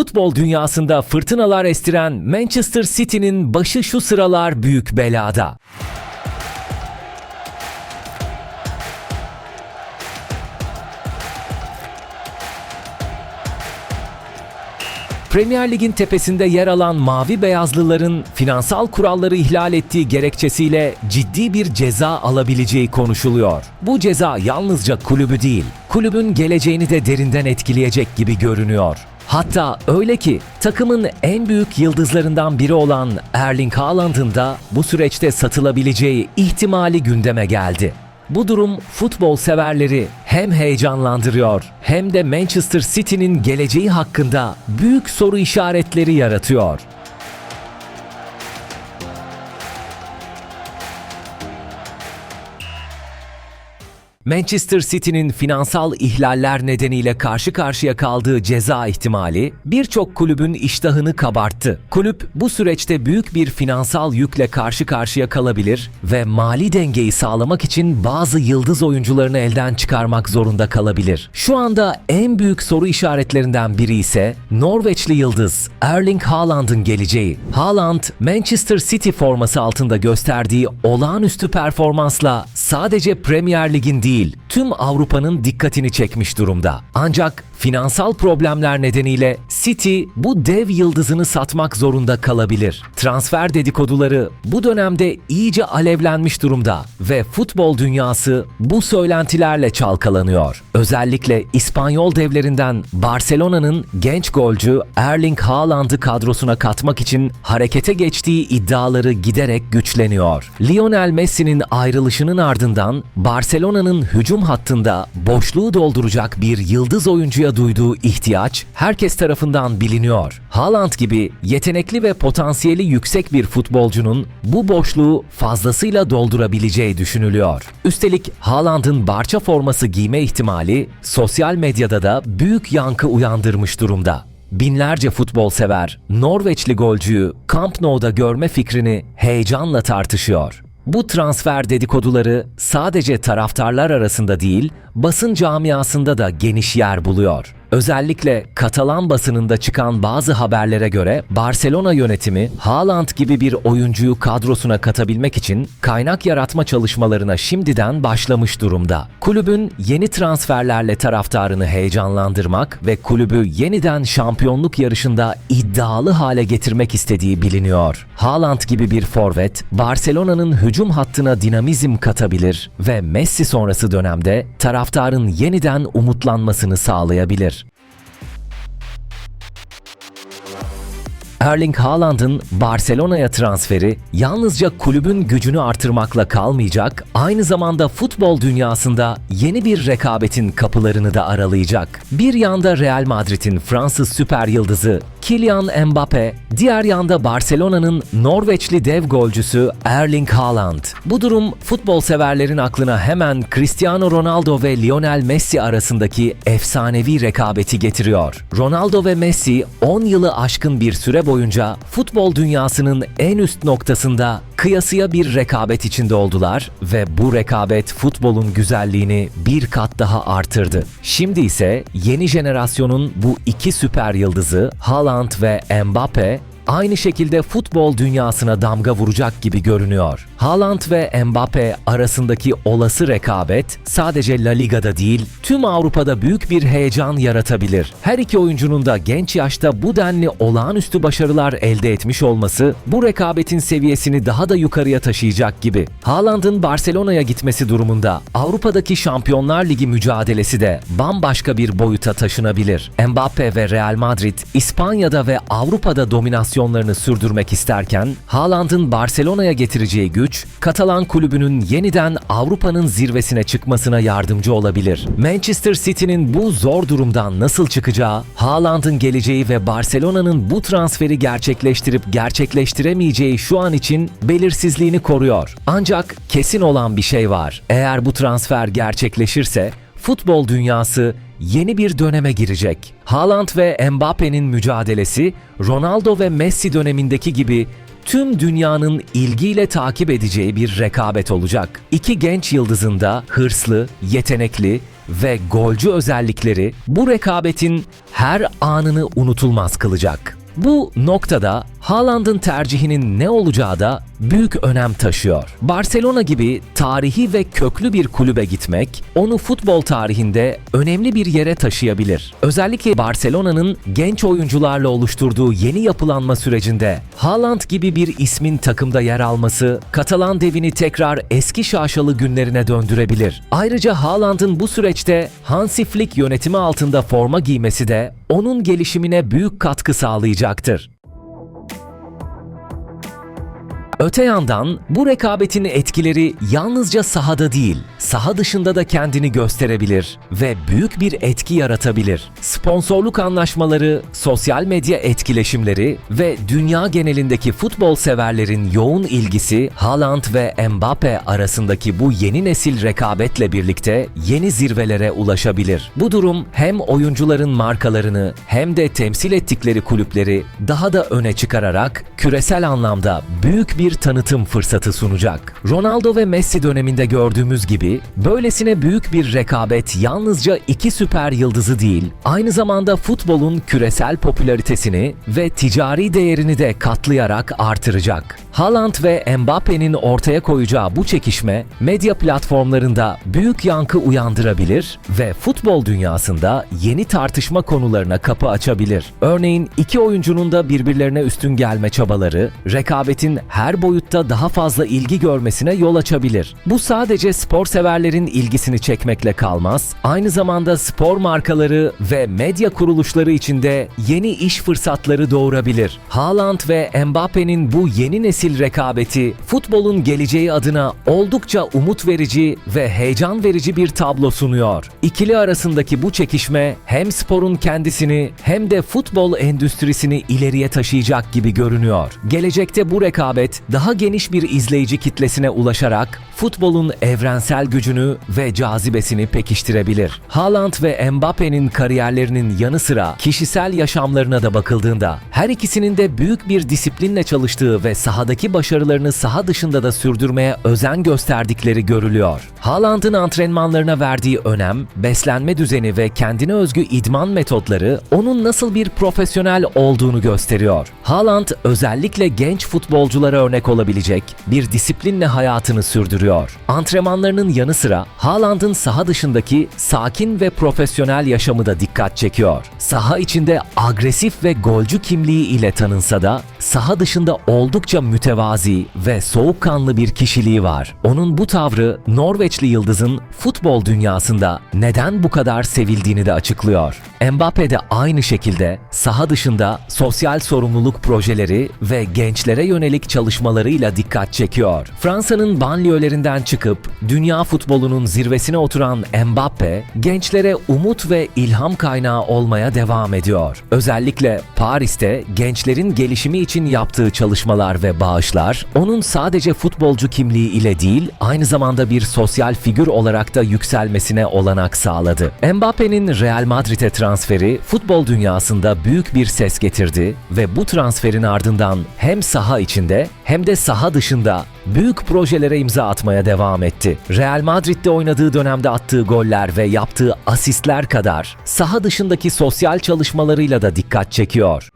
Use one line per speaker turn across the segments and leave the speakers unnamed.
Futbol dünyasında fırtınalar estiren Manchester City'nin başı şu sıralar büyük belada. Premier Lig'in tepesinde yer alan mavi beyazlıların finansal kuralları ihlal ettiği gerekçesiyle ciddi bir ceza alabileceği konuşuluyor. Bu ceza yalnızca kulübü değil, kulübün geleceğini de derinden etkileyecek gibi görünüyor. Hatta öyle ki takımın en büyük yıldızlarından biri olan Erling Haaland'ın da bu süreçte satılabileceği ihtimali gündeme geldi. Bu durum futbol severleri hem heyecanlandırıyor hem de Manchester City'nin geleceği hakkında büyük soru işaretleri yaratıyor. Manchester City'nin finansal ihlaller nedeniyle karşı karşıya kaldığı ceza ihtimali birçok kulübün iştahını kabarttı. Kulüp bu süreçte büyük bir finansal yükle karşı karşıya kalabilir ve mali dengeyi sağlamak için bazı yıldız oyuncularını elden çıkarmak zorunda kalabilir. Şu anda en büyük soru işaretlerinden biri ise Norveçli yıldız Erling Haaland'ın geleceği. Haaland, Manchester City forması altında gösterdiği olağanüstü performansla sadece Premier Lig'in değil, tüm Avrupa'nın dikkatini çekmiş durumda. Ancak finansal problemler nedeniyle City bu dev yıldızını satmak zorunda kalabilir. Transfer dedikoduları bu dönemde iyice alevlenmiş durumda ve futbol dünyası bu söylentilerle çalkalanıyor. Özellikle İspanyol devlerinden Barcelona'nın genç golcü Erling Haaland'ı kadrosuna katmak için harekete geçtiği iddiaları giderek güçleniyor. Lionel Messi'nin ayrılışının ardından Barcelona'nın hücum hattında boşluğu dolduracak bir yıldız oyuncuya duyduğu ihtiyaç herkes tarafından biliniyor. Haaland gibi yetenekli ve potansiyeli yüksek bir futbolcunun bu boşluğu fazlasıyla doldurabileceği düşünülüyor. Üstelik Haaland'ın Barça forması giyme ihtimali sosyal medyada da büyük yankı uyandırmış durumda. Binlerce futbol sever Norveçli golcüyü Camp Nou'da görme fikrini heyecanla tartışıyor. Bu transfer dedikoduları sadece taraftarlar arasında değil, basın camiasında da geniş yer buluyor. Özellikle Katalan basınında çıkan bazı haberlere göre Barcelona yönetimi Haaland gibi bir oyuncuyu kadrosuna katabilmek için kaynak yaratma çalışmalarına şimdiden başlamış durumda. Kulübün yeni transferlerle taraftarını heyecanlandırmak ve kulübü yeniden şampiyonluk yarışında iddialı hale getirmek istediği biliniyor. Haaland gibi bir forvet Barcelona'nın hücum hattına dinamizm katabilir ve Messi sonrası dönemde taraftarın yeniden umutlanmasını sağlayabilir. Erling Haaland'ın Barcelona'ya transferi yalnızca kulübün gücünü artırmakla kalmayacak, aynı zamanda futbol dünyasında yeni bir rekabetin kapılarını da aralayacak. Bir yanda Real Madrid'in Fransız süper yıldızı Kylian Mbappe, diğer yanda Barcelona'nın Norveçli dev golcüsü Erling Haaland. Bu durum futbol severlerin aklına hemen Cristiano Ronaldo ve Lionel Messi arasındaki efsanevi rekabeti getiriyor. Ronaldo ve Messi 10 yılı aşkın bir süre boyunca futbol dünyasının en üst noktasında kıyasıya bir rekabet içinde oldular ve bu rekabet futbolun güzelliğini bir kat daha artırdı. Şimdi ise yeni jenerasyonun bu iki süper yıldızı Haaland ve Mbappe aynı şekilde futbol dünyasına damga vuracak gibi görünüyor. Haaland ve Mbappe arasındaki olası rekabet sadece La Liga'da değil, tüm Avrupa'da büyük bir heyecan yaratabilir. Her iki oyuncunun da genç yaşta bu denli olağanüstü başarılar elde etmiş olması bu rekabetin seviyesini daha da yukarıya taşıyacak gibi. Haaland'ın Barcelona'ya gitmesi durumunda Avrupa'daki Şampiyonlar Ligi mücadelesi de bambaşka bir boyuta taşınabilir. Mbappe ve Real Madrid İspanya'da ve Avrupa'da dominasyonlarını sürdürmek isterken Haaland'ın Barcelona'ya getireceği güç Katalan kulübünün yeniden Avrupa'nın zirvesine çıkmasına yardımcı olabilir. Manchester City'nin bu zor durumdan nasıl çıkacağı, Haaland'ın geleceği ve Barcelona'nın bu transferi gerçekleştirip gerçekleştiremeyeceği şu an için belirsizliğini koruyor. Ancak kesin olan bir şey var. Eğer bu transfer gerçekleşirse futbol dünyası yeni bir döneme girecek. Haaland ve Mbappe'nin mücadelesi Ronaldo ve Messi dönemindeki gibi tüm dünyanın ilgiyle takip edeceği bir rekabet olacak. İki genç yıldızın da hırslı, yetenekli ve golcü özellikleri bu rekabetin her anını unutulmaz kılacak. Bu noktada Haaland'ın tercihinin ne olacağı da büyük önem taşıyor. Barcelona gibi tarihi ve köklü bir kulübe gitmek onu futbol tarihinde önemli bir yere taşıyabilir. Özellikle Barcelona'nın genç oyuncularla oluşturduğu yeni yapılanma sürecinde Haaland gibi bir ismin takımda yer alması Katalan devini tekrar eski şaşalı günlerine döndürebilir. Ayrıca Haaland'ın bu süreçte Hansi Flick yönetimi altında forma giymesi de onun gelişimine büyük katkı sağlayacaktır. Öte yandan bu rekabetin etkileri yalnızca sahada değil, saha dışında da kendini gösterebilir ve büyük bir etki yaratabilir. Sponsorluk anlaşmaları, sosyal medya etkileşimleri ve dünya genelindeki futbol severlerin yoğun ilgisi Haaland ve Mbappe arasındaki bu yeni nesil rekabetle birlikte yeni zirvelere ulaşabilir. Bu durum hem oyuncuların markalarını hem de temsil ettikleri kulüpleri daha da öne çıkararak küresel anlamda büyük bir tanıtım fırsatı sunacak. Ronaldo ve Messi döneminde gördüğümüz gibi böylesine büyük bir rekabet yalnızca iki süper yıldızı değil, aynı zamanda futbolun küresel popülaritesini ve ticari değerini de katlayarak artıracak. Haaland ve Mbappe'nin ortaya koyacağı bu çekişme medya platformlarında büyük yankı uyandırabilir ve futbol dünyasında yeni tartışma konularına kapı açabilir. Örneğin iki oyuncunun da birbirlerine üstün gelme çabaları, rekabetin her boyutta daha fazla ilgi görmesine yol açabilir. Bu sadece spor severlerin ilgisini çekmekle kalmaz, aynı zamanda spor markaları ve medya kuruluşları için de yeni iş fırsatları doğurabilir. Haaland ve Mbappe'nin bu yeni nesil rekabeti futbolun geleceği adına oldukça umut verici ve heyecan verici bir tablo sunuyor. İkili arasındaki bu çekişme hem sporun kendisini hem de futbol endüstrisini ileriye taşıyacak gibi görünüyor. Gelecekte bu rekabet daha geniş bir izleyici kitlesine ulaşarak futbolun evrensel gücünü ve cazibesini pekiştirebilir. Haaland ve Mbappe'nin kariyerlerinin yanı sıra kişisel yaşamlarına da bakıldığında her ikisinin de büyük bir disiplinle çalıştığı ve sahadaki başarılarını saha dışında da sürdürmeye özen gösterdikleri görülüyor. Haaland'ın antrenmanlarına verdiği önem, beslenme düzeni ve kendine özgü idman metotları onun nasıl bir profesyonel olduğunu gösteriyor. Haaland özellikle genç futbolculara örnek olabilecek bir disiplinle hayatını sürdürüyor. Antrenmanlarının yanı sıra Haaland'ın saha dışındaki sakin ve profesyonel yaşamı da dikkat çekiyor. Saha içinde agresif ve golcü kimliği ile tanınsa da saha dışında oldukça mütevazi ve soğukkanlı bir kişiliği var. Onun bu tavrı Norveçli yıldızın futbol dünyasında neden bu kadar sevildiğini de açıklıyor. Mbappe de aynı şekilde saha dışında sosyal sorumluluk projeleri ve gençlere yönelik çalışmalarıyla dikkat çekiyor. Fransa'nın banliyölerinden çıkıp dünya futbolunun zirvesine oturan Mbappe, gençlere umut ve ilham kaynağı olmaya devam ediyor. Özellikle Paris'te gençlerin gelişimi için yaptığı çalışmalar ve bağışlar, onun sadece futbolcu kimliği ile değil, aynı zamanda bir sosyal figür olarak da yükselmesine olanak sağladı. Mbappe'nin Real Madrid'e transferi futbol dünyasında büyük bir ses getirdi ve bu transferin ardından hem saha içinde hem de saha dışında büyük projelere imza atmaya devam etti. Real Madrid'de oynadığı dönemde attığı goller ve yaptığı asistler kadar saha dışındaki sosyal çalışmalarıyla da dikkat çekiyor.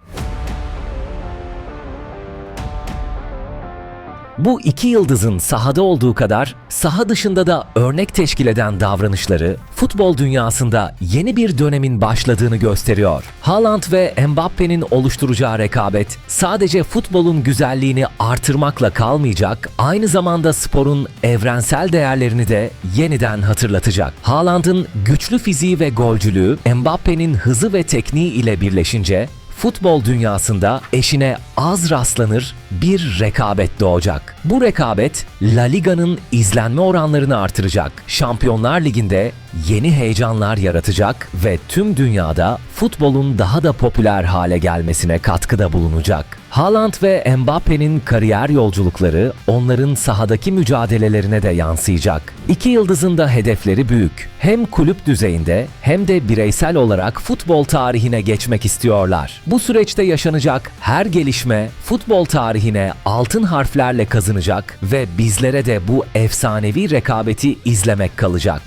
Bu iki yıldızın sahada olduğu kadar saha dışında da örnek teşkil eden davranışları futbol dünyasında yeni bir dönemin başladığını gösteriyor. Haaland ve Mbappe'nin oluşturacağı rekabet sadece futbolun güzelliğini artırmakla kalmayacak, aynı zamanda sporun evrensel değerlerini de yeniden hatırlatacak. Haaland'ın güçlü fiziği ve golcülüğü, Mbappe'nin hızı ve tekniği ile birleşince futbol dünyasında eşine az rastlanır bir rekabet doğacak. Bu rekabet La Liga'nın izlenme oranlarını artıracak. Şampiyonlar Ligi'nde yeni heyecanlar yaratacak ve tüm dünyada futbolun daha da popüler hale gelmesine katkıda bulunacak. Haaland ve Mbappe'nin kariyer yolculukları onların sahadaki mücadelelerine de yansıyacak. İki yıldızın da hedefleri büyük. Hem kulüp düzeyinde hem de bireysel olarak futbol tarihine geçmek istiyorlar. Bu süreçte yaşanacak her gelişme futbol tarihine altın harflerle kazınacak ve bizlere de bu efsanevi rekabeti izlemek kalacak.